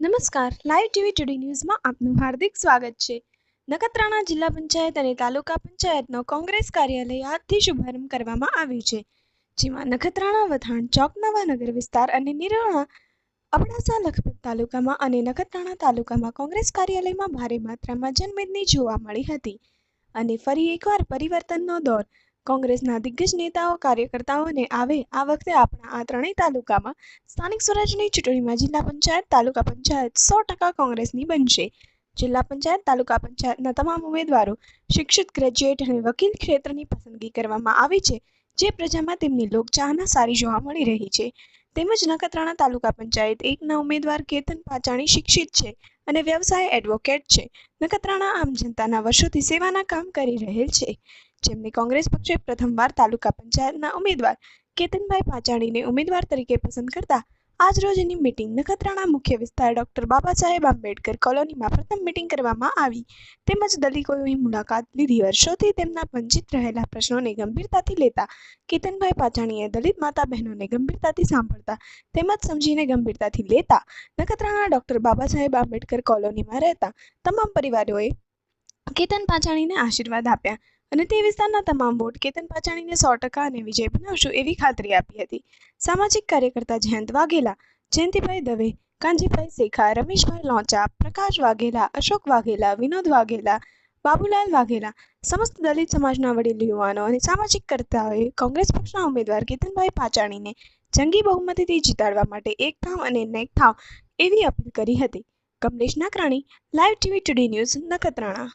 નમસ્કાર, live TV today ન્યૂઝમાં આપનું હાર્દિક સ્વાગત છે. નખત્રાણા જિલ્લા પંચાયત અને તાલુકા પંચાયતનો કોંગ્રેસ કાર્યાલય આજથી શુભારંભ કરવામાં આવ્યું છે, જેમાં નખત્રાણા વથાણ ચોક, નવા નગર વિસ્તાર અને નિરોણા, અબડાસા, લખપત તાલુકામાં અને નખત્રાણા તાલુકામાં કોંગ્રેસ કાર્યાલયમાં ભારે માત્રામાં જનમેદની જોવા મળી હતી. અને ફરી એકવાર પરિવર્તનનો દોર કોંગ્રેસના દિગ્ગજ નેતાઓ, કાર્યકર્તાઓને આવે આ વખતે આપણા આ ત્રણેય તાલુકામાં સ્થાનિક સ્વરાજની ચૂંટણીમાં જિલ્લા પંચાયત, તાલુકા પંચાયત સો ટકા કોંગ્રેસની બનશે. જિલ્લા પંચાયત, તાલુકા પંચાયતના તમામ ઉમેદવારો શિક્ષિત, ગ્રેજ્યુએટ અને વકીલ ક્ષેત્રની પસંદગી કરવામાં આવી છે, જે પ્રજામાં તેમની લોકચાહના સારી જોવા મળી રહી છે. તેમજ નખત્રાણા તાલુકા પંચાયત એકના ઉમેદવાર કેતન પાચાણી શિક્ષિત છે અને વ્યવસાય એડવોકેટ છે. નખત્રાણા આમ જનતાના વર્ષોથી સેવાના કામ કરી રહેલ છે. જેમને કોંગ્રેસ પક્ષે પ્રથમવાર તાલુકા પંચાયતના ઉમેદવાર કેતનભાઈ પાચાણીને ઉમેદવાર તરીકે પસંદ કરતા આજ રોજની મિટિંગ નખત્રાણા મુખ્ય વિસ્તાર ડોક્ટર બાબા સાહેબ આંબેડકર કોલોનીમાં પ્રથમ મિટિંગ કરવામાં આવી. તેમજ દલિતોની મુલાકાત લીધી. વર્ષોથી તેમના વંચિત રહેલા પ્રશ્નોને ગંભીરતાથી લેતા કેતનભાઈ પાચાણીએ દલિત માતા બહેનોને ગંભીરતાથી સાંભળતા તેમજ સમજીને ગંભીરતાથી લેતા નખત્રાણા ડોક્ટર બાબા સાહેબ આંબેડકર કોલોનીમાં રહેતા તમામ પરિવારોએ કેતન પાચાણીને આશીર્વાદ આપ્યા. અને તે વિસ્તારના તમામ વોટ કેતન પાચાણીને સો ટકા અને વિજય બનાવશું એવી ખાતરી આપી હતી. સામાજિક કાર્યકર્તા જયંત વાઘેલા, જયંતિભાઈ દવે કાંજીભાઈ શેખા, રમેશભાઈ લોંચા, પ્રકાશ વાઘેલા, અશોક વાઘેલા, વિનોદ વાઘેલા, બાબુલાલ વાઘેલા, સમસ્ત દલિત સમાજના વડીલ યુવાનો અને સામાજિક કર્તાઓએ કોંગ્રેસ પક્ષના ઉમેદવાર કેતનભાઈ પાચાણીને જંગી બહુમતીથી જીતાડવા માટે એક થાવ અને નેક થાવ એવી અપીલ કરી હતી. Kamlesh Nakrani, live TV today news Nakhatrana.